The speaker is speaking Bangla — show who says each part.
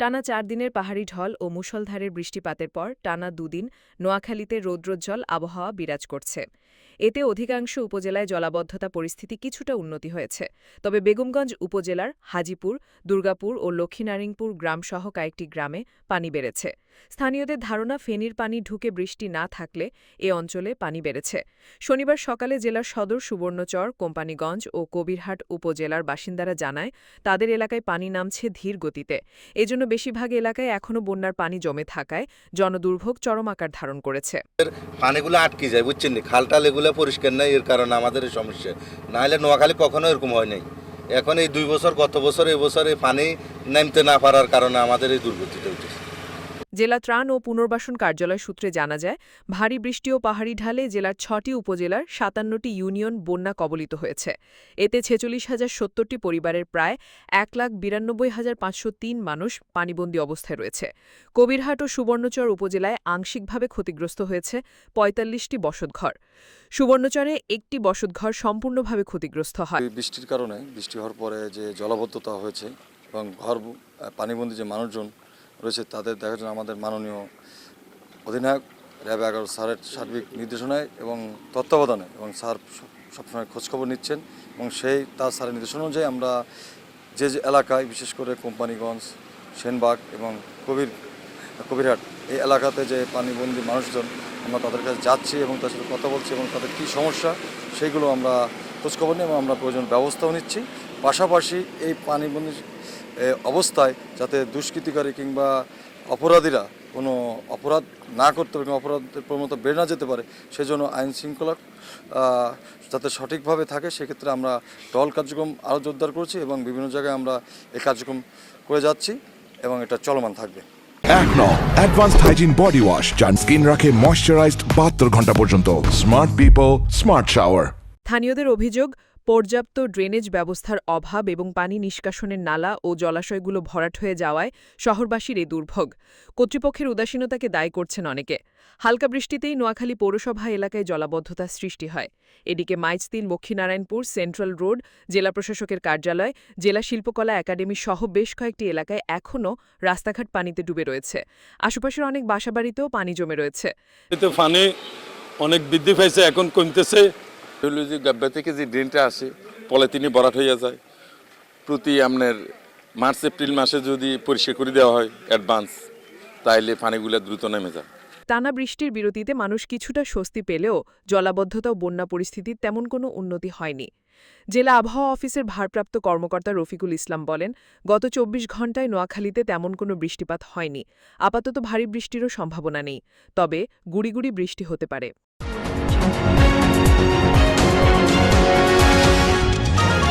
Speaker 1: টানা চার দিনের পাহাড়ি ঢল ও মুষলধারের বৃষ্টিপাতের পর টানা দুদিন নোয়াখালীতে রৌদ্রোজ্জ্বল আবহাওয়া বিরাজ করছে। এতে অধিকাংশ উপজেলায় জলাবদ্ধতা পরিস্থিতি কিছুটা উন্নতি হয়েছে। তবে বেগমগঞ্জ উপজেলার হাজিপুর, দুর্গাপুর ও লক্ষ্মীনারায়ণপুর গ্রামসহ কয়েকটি গ্রামে পানি বেড়েছে। স্থানীয়দের ধারণা, ফেনীর পানি ঢুকে বৃষ্টি না থাকলে এ অঞ্চলে পানি বেড়েছে। শনিবার সকালে জেলার সদর সুবর্ণচর, কোম্পানিগঞ্জ ও কবিরহাট উপজেলার বাসিন্দারা জানায়, তাদের এলাকায় পানি নামছে ধীর গতিতে। এজন্য বেশিরভাগ এলাকায় এখনও বন্যার পানি জমে থাকায় জনদুর্ভোগ চরম আকার ধারণ করেছে।
Speaker 2: পানিগুলো আটকে যায়, বুঝছেন নি? খাল এগুলো পরিষ্কার নাই, এর কারণে আমাদের সমস্যা। নাহলে নোয়াখালী কখনো এরকম হয় নাই। এখন এই দুই বছর, গত বছর এই বছর এই পানি নামতে না পারার কারণে আমাদের এই দুর্গতিটা উঠেছে।
Speaker 1: জেলা ত্রাণ ও পুনর্বাসন কার্যালয় সূত্রে জানা যায়, ভারী বৃষ্টি ও পাহাড়ি ঢালে জেলার ছটি উপজেলার সাতান্নটি ইউনিয়ন বন্যা কবলিত হয়েছে। এতে ছেচল্লিশ হাজার সত্তরটি পরিবারের প্রায় এক লাখ বিরানব্বই হাজার পাঁচশো তিন মানুষ পানিবন্দী অবস্থায় রয়েছে। কবিরহাট ও সুবর্ণচর উপজেলায় আংশিকভাবে ক্ষতিগ্রস্ত হয়েছে পঁয়তাল্লিশটি বসতঘর। সুবর্ণচরে একটি বসতঘর সম্পূর্ণভাবে ক্ষতিগ্রস্ত হয়।
Speaker 3: বৃষ্টির কারণে, বৃষ্টি হওয়ার পরে যে জলাবদ্ধতা হয়েছে এবং ঘর পানিবন্দী যে মানুষজন রয়েছে তাদের দেখার জন্য আমাদের মাননীয় অধিনায়ক র্যাব এগারো স্যারের সার্বিক নির্দেশনায় এবং তত্ত্বাবধানে এবং স্যার সবসময় খোঁজখবর নিচ্ছেন এবং সেই, তার স্যারের নির্দেশনা অনুযায়ী আমরা যে যে এলাকায়, বিশেষ করে কোম্পানিগঞ্জ, সেনবাগ এবং কবির, কবিরহাট এই এলাকাতে যে পানিবন্দী মানুষজন আমরা তাদের কাছে যাচ্ছি এবং তার সাথে কথা বলছি এবং তাদের কী সমস্যা সেইগুলো আমরা খোঁজখবর নিই এবং আমরা প্রয়োজন ব্যবস্থাও নিচ্ছি। পাশাপাশি এই পানিবন্দী অবস্থায় যাতে দুষ্কৃতিকারী কিংবা অপরাধীরা কোনো অপরাধ না করতে পারে কিংবা অপরাধের প্রবণতা বেড়ে না যেতে পারে সেজন্য আইন শৃঙ্খলা যাতে সঠিকভাবে থাকে সেক্ষেত্রে আমরা টল কার্যক্রম আরও জোরদার করছি এবং বিভিন্ন জায়গায় আমরা এই কার্যক্রম করে যাচ্ছি এবং এটা চলমান থাকবে।
Speaker 4: একনো অ্যাডভান্সড হাইজিন বডি ওয়াশ যার স্কিন রাখে ময়শ্চারাইজড বাহাত্তর ঘণ্টা পর্যন্ত। স্মার্ট পিপল স্মার্ট শাওয়ার
Speaker 1: স্থানীয়দের অভিযোগ পর্যাপ্ত ড্রেনেজ ব্যবস্থার অভাব এবং পানি নিষ্কাশনের নালা ও জলাশয়গুলো ভরাট হয়ে যাওয়ায় শহরবাসীর এই দুর্ভোগ। কর্তৃপক্ষের উদাসীনতাকে দায়ী করছেন অনেকে। হালকা বৃষ্টিতেই নোয়াখালী পৌরসভা এলাকায় জলাবদ্ধতা সৃষ্টি হয়। এদিকে মাইজতিন লক্ষ্মীনারায়ণপুর সেন্ট্রাল রোড, জেলা প্রশাসকের কার্যালয়, জেলা শিল্পকলা একাডেমি সহ বেশ কয়েকটি এলাকায় এখনও রাস্তাঘাট পানিতে ডুবে রয়েছে। আশেপাশের অনেক বাসাবাড়িতেও পানি জমে রয়েছে।
Speaker 5: অনেক বৃদ্ধি পাইছে, এখন কমতেছে।
Speaker 6: হলো যে গাব্বা থেকে যে ড্রেনটা আসে, পলিথিনে ভরাট হয়ে যায়। প্রতি আপনার মার্চ, এপ্রিল মাসে যদি পরিষ্কার করে দেওয়া হয় অ্যাডভান্স তাইলে পানিগুলো দ্রুত নেমে যায়।
Speaker 1: টানা বৃষ্টির বিরতিতে মানুষ কিছুটা স্বস্তি পেলেও জলাবদ্ধতা ও বন্যা পরিস্থিতির তেমন কোনো উন্নতি হয়নি। জেলা আবহাওয়া অফিসের ভারপ্রাপ্ত কর্মকর্তা রফিকুল ইসলাম বলেন, গত চব্বিশ ঘণ্টায় নোয়াখালীতে তেমন কোনো বৃষ্টিপাত হয়নি। আপাতত ভারী বৃষ্টিরও সম্ভাবনা নেই, তবে গুড়ি বৃষ্টি হতে পারে।